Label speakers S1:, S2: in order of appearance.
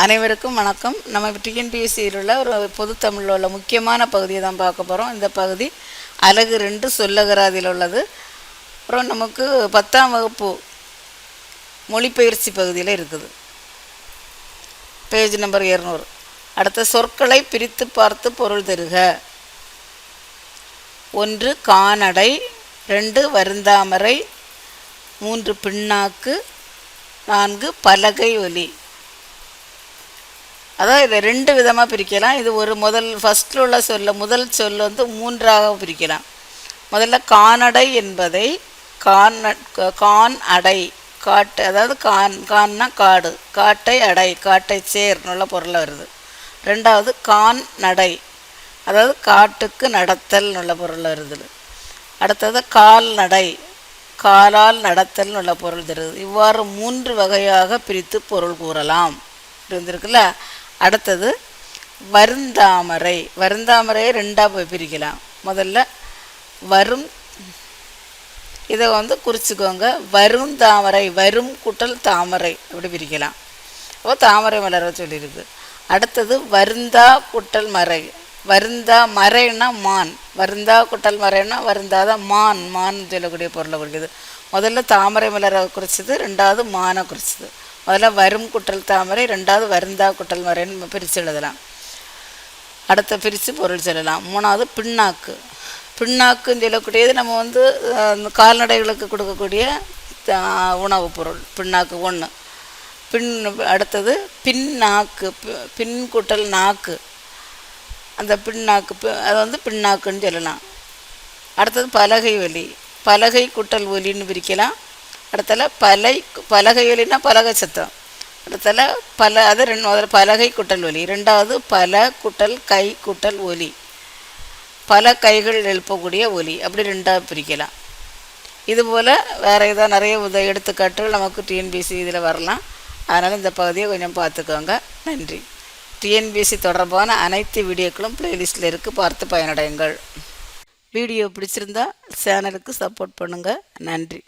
S1: அனைவருக்கும் வணக்கம். நம்ம டிஎன்பிஎஸ்சியில் உள்ள ஒரு பொது தமிழில் உள்ள முக்கியமான பகுதியை தான் பார்க்க போகிறோம் இந்த பகுதி அழகு ரெண்டு சொல்லகராதியில் உள்ளது. அப்புறம் நமக்கு பத்தாம் வகுப்பு மொழிபெயர்ச்சி பகுதியில் இருக்குது. பேஜ் நம்பர் இரநூறு. அடுத்த சொற்களை பிரித்து பார்த்து பொருள் தருக. ஒன்று கானடை ரெண்டு வருந்தாமரை மூன்று பின்னாக்கு நான்கு பலகை ஒலி. அதான் இதை ரெண்டு விதமாக பிரிக்கலாம். இது ஒரு முதல் ஃபஸ்ட்டில் உள்ள சொல்ல முதல் சொல் வந்து மூன்றாக பிரிக்கலாம். முதல்ல கானடை என்பதை கான் கான் அடை காட்டு அதாவது கான் கான்னா காடு காட்டை அடை காட்டை சேர்னுள்ள பொருள் வருது. ரெண்டாவது கான் நடை அதாவது காட்டுக்கு நடத்தல் உள்ள பொருள் வருது. அடுத்தது கால் நடை காலால் நடத்தல் உள்ள பொருள் தருது. இவ்வாறு மூன்று வகையாக பிரித்து பொருள் கூறலாம். இருந்திருக்குல்ல அடுத்தது வருந்தாமரை. வருந்தாமரையை ரெண்டாக போய் பிரிக்கலாம். முதல்ல வரும் இதை வந்து குறிச்சிக்கோங்க. வரும் தாமரை வரும் குட்டல் தாமரை அப்படி பிரிக்கலாம். அப்போ தாமரை மலர சொல்லியிருக்கு அடுத்தது வருந்தா குட்டல் மறை. வருந்தா மறைன்னா மான். வருந்தா குட்டல் மறைன்னா வருந்தாதான் மான். மான் சொல்லக்கூடிய பொருளை குறிக்குது. முதல்ல தாமரை மலரை குறிச்சது ரெண்டாவது மானை குறிச்சது. முதல்ல வரும் குற்றல் தாமரை ரெண்டாவது வருந்தா குட்டல் மறைன்னு பிரித்து எழுதலாம். அடுத்த பிரித்து பொருள் சொல்லலாம். மூணாவது பின்னாக்கு. பின்னாக்குன்னு சொல்லக்கூடியது நம்ம வந்து அந்த கால்நடைகளுக்கு கொடுக்கக்கூடிய உணவுப் பொருள். பின்னாக்கு ஒன்று பின் அடுத்தது பின்னாக்கு நாக்கு பின் குட்டல் நாக்கு. அந்த பின்னாக்கு பி- அது வந்து பின்னாக்குன்னு சொல்லலாம். அடுத்தது பலகை ஒலி. பலகை குட்டல் ஒலின்னு பிரிக்கலாம். அடுத்தல பலை பலகை ஒலின்னா பலகை சத்தம். அடுத்தல பல அது ரெண்டு முதல்ல பலகை குட்டல் ஒலி. ரெண்டாவது பல குட்டல் கை குட்டல் ஒலி. பல கைகள் எழுப்பக்கூடிய ஒலி. அப்படி ரெண்டாக பிரிக்கலாம். இதுபோல் வேறு எதாவது நிறைய உத எடுத்துக்காட்டுகள் நமக்கு டிஎன்பிசி இதில் வரலாம். அதனால் இந்த பகுதியை கொஞ்சம் பார்த்துக்கோங்க. நன்றி. டிஎன்பிசி தொடர்பான அனைத்து வீடியோக்களும் பிளேலிஸ்ட்டில் இருக்குது பார்த்து பயனடையுங்கள். வீடியோ பிடிச்சிருந்தா சேனலுக்கு சப்போர்ட் பண்ணுங்கள் நன்றி.